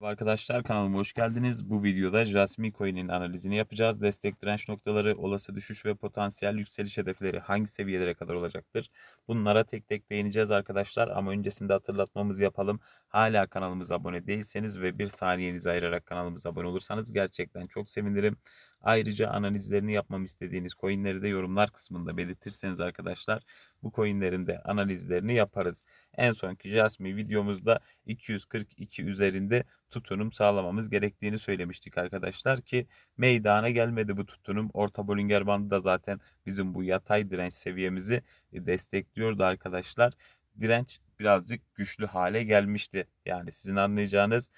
Arkadaşlar kanalıma hoş geldiniz. Bu videoda Jasmine Coin'in analizini yapacağız. Destek direnç noktaları, olası düşüş ve potansiyel yükseliş hedefleri hangi seviyelere kadar olacaktır? Bunlara tek tek değineceğiz arkadaşlar ama öncesinde hatırlatmamızı yapalım. Hala kanalımıza abone değilseniz ve bir saniyenizi ayırarak kanalımıza abone olursanız gerçekten çok sevinirim. Ayrıca analizlerini yapmamı istediğiniz coinleri de yorumlar kısmında belirtirseniz arkadaşlar bu coinlerin de analizlerini yaparız. En sonki Jasmine videomuzda 242 üzerinde tutunum sağlamamız gerektiğini söylemiştik arkadaşlar ki meydana gelmedi bu tutunum. Orta Bollinger bandı da zaten bizim bu yatay direnç seviyemizi destekliyordu arkadaşlar. Direnç birazcık güçlü hale gelmişti. Yani sizin anlayacağınız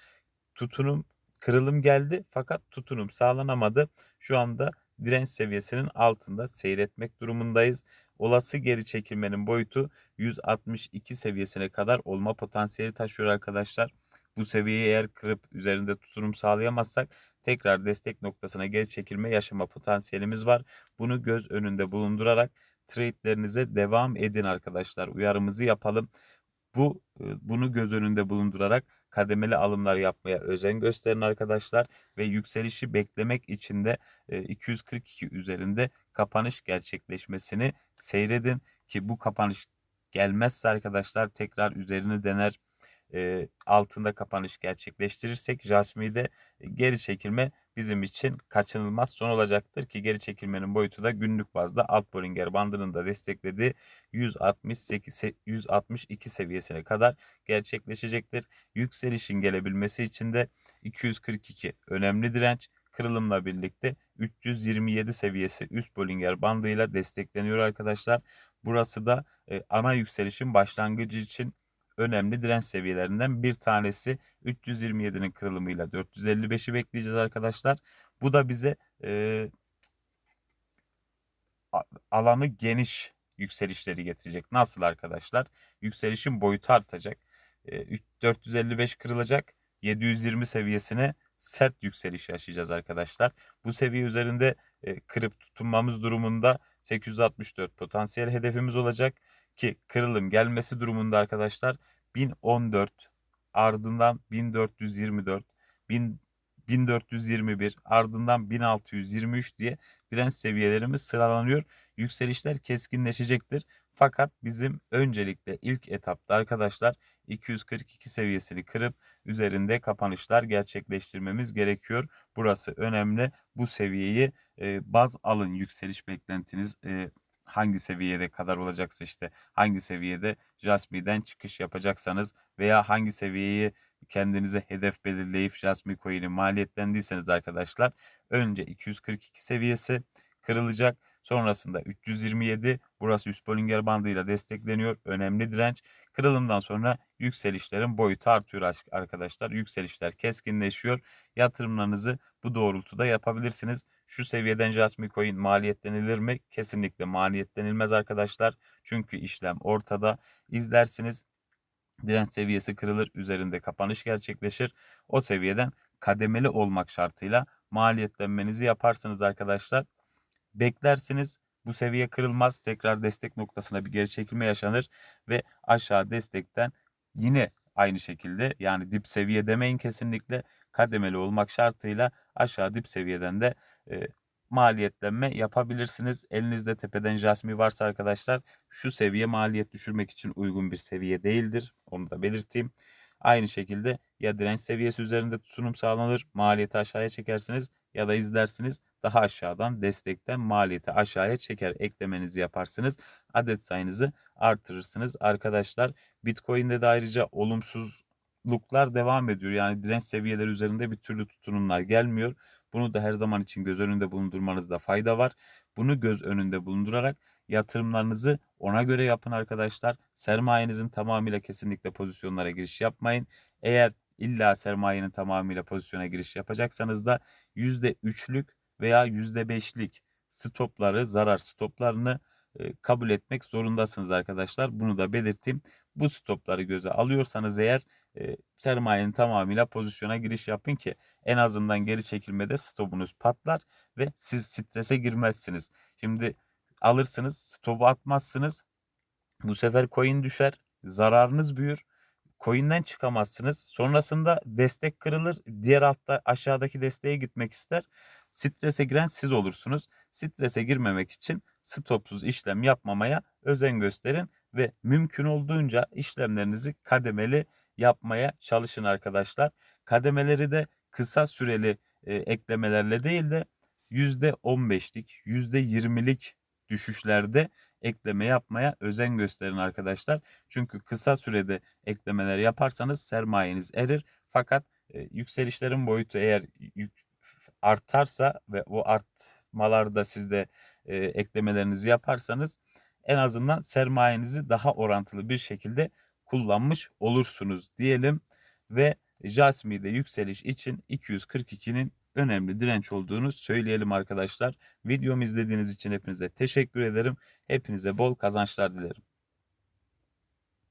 tutunum kırılım geldi fakat tutunum sağlanamadı. Şu anda direnç seviyesinin altında seyretmek durumundayız. Olası geri çekilmenin boyutu 162 seviyesine kadar olma potansiyeli taşıyor arkadaşlar. Bu seviyeyi eğer kırıp üzerinde tutunum sağlayamazsak tekrar destek noktasına geri çekilme yaşama potansiyelimiz var. Bunu göz önünde bulundurarak trade'lerinize devam edin arkadaşlar. Uyarımızı yapalım. Bu bunu göz önünde bulundurarak kademeli alımlar yapmaya özen gösterin arkadaşlar ve yükselişi beklemek için de 242 üzerinde kapanış gerçekleşmesini seyredin ki bu kapanış gelmezse arkadaşlar tekrar üzerini dener. E, altında kapanış gerçekleştirirsek Jasmi'de geri çekilme bizim için kaçınılmaz son olacaktır ki geri çekilmenin boyutu da günlük bazda alt Bollinger bandının da desteklediği 168 162 seviyesine kadar gerçekleşecektir. Yükselişin gelebilmesi için de 242 önemli direnç kırılımla birlikte 327 seviyesi üst Bollinger bandıyla destekleniyor arkadaşlar. Burası da e, ana yükselişin başlangıcı için önemli direnç seviyelerinden bir tanesi 327'nin kırılımıyla 455'i bekleyeceğiz arkadaşlar. Bu da bize e, alanı geniş yükselişleri getirecek. Nasıl arkadaşlar? Yükselişin boyutu artacak. E, 455 kırılacak. 720 seviyesine sert yükseliş yaşayacağız arkadaşlar. Bu seviye üzerinde e, kırıp tutunmamız durumunda 864 potansiyel hedefimiz olacak ki kırılım gelmesi durumunda arkadaşlar 1014 ardından 1424 1000 1421 ardından 1623 diye direnç seviyelerimiz sıralanıyor. Yükselişler keskinleşecektir. Fakat bizim öncelikle ilk etapta arkadaşlar 242 seviyesini kırıp üzerinde kapanışlar gerçekleştirmemiz gerekiyor. Burası önemli. Bu seviyeyi e, baz alın yükseliş beklentiniz e, hangi seviyede kadar olacaksa işte hangi seviyede Jasmi'den çıkış yapacaksanız veya hangi seviyeyi kendinize hedef belirleyip Jasmi coin'i maliyetlendiyseniz arkadaşlar önce 242 seviyesi kırılacak. Sonrasında 327 burası üst Bollinger bandıyla destekleniyor. Önemli direnç. Kırılımdan sonra yükselişlerin boyutu artıyor arkadaşlar. Yükselişler keskinleşiyor. Yatırımlarınızı bu doğrultuda yapabilirsiniz. Şu seviyeden Jasmine Coin maliyetlenilir mi? Kesinlikle maliyetlenilmez arkadaşlar. Çünkü işlem ortada. İzlersiniz direnç seviyesi kırılır, üzerinde kapanış gerçekleşir. O seviyeden kademeli olmak şartıyla maliyetlenmenizi yaparsınız arkadaşlar. Beklersiniz bu seviye kırılmaz. Tekrar destek noktasına bir geri çekilme yaşanır ve aşağı destekten yine aynı şekilde yani dip seviye demeyin kesinlikle kademeli olmak şartıyla aşağı dip seviyeden de e, maliyetlenme yapabilirsiniz. Elinizde tepeden jasmi varsa arkadaşlar şu seviye maliyet düşürmek için uygun bir seviye değildir. Onu da belirteyim. Aynı şekilde ya direnç seviyesi üzerinde tutunum sağlanır, maliyeti aşağıya çekersiniz ya da izlersiniz daha aşağıdan destekten maliyeti aşağıya çeker eklemenizi yaparsınız. Adet sayınızı artırırsınız. Arkadaşlar Bitcoin'de de ayrıca olumsuzluklar devam ediyor. Yani direnç seviyeleri üzerinde bir türlü tutunumlar gelmiyor. Bunu da her zaman için göz önünde bulundurmanızda fayda var. Bunu göz önünde bulundurarak yatırımlarınızı ona göre yapın arkadaşlar. Sermayenizin tamamıyla kesinlikle pozisyonlara giriş yapmayın. Eğer illa sermayenin tamamıyla pozisyona giriş yapacaksanız da %3'lük veya %5'lik stopları, zarar stoplarını kabul etmek zorundasınız arkadaşlar. Bunu da belirteyim. Bu stopları göze alıyorsanız eğer sermayenin tamamıyla pozisyona giriş yapın ki en azından geri çekilmede stopunuz patlar ve siz strese girmezsiniz. Şimdi alırsınız, stopu atmazsınız. Bu sefer coin düşer, zararınız büyür. Coin'den çıkamazsınız. Sonrasında destek kırılır. Diğer altta aşağıdaki desteğe gitmek ister. Strese giren siz olursunuz. Strese girmemek için stopsuz işlem yapmamaya özen gösterin ve mümkün olduğunca işlemlerinizi kademeli yapmaya çalışın arkadaşlar. Kademeleri de kısa süreli e, eklemelerle değil de %15'lik, %20'lik düşüşlerde ekleme yapmaya özen gösterin arkadaşlar. Çünkü kısa sürede eklemeler yaparsanız sermayeniz erir. Fakat e, yükselişlerin boyutu eğer yük, artarsa ve o artmalarda siz de e, eklemelerinizi yaparsanız en azından sermayenizi daha orantılı bir şekilde kullanmış olursunuz diyelim ve Jasmi'de yükseliş için 242'nin önemli direnç olduğunu söyleyelim arkadaşlar. Videomu izlediğiniz için hepinize teşekkür ederim. Hepinize bol kazançlar dilerim.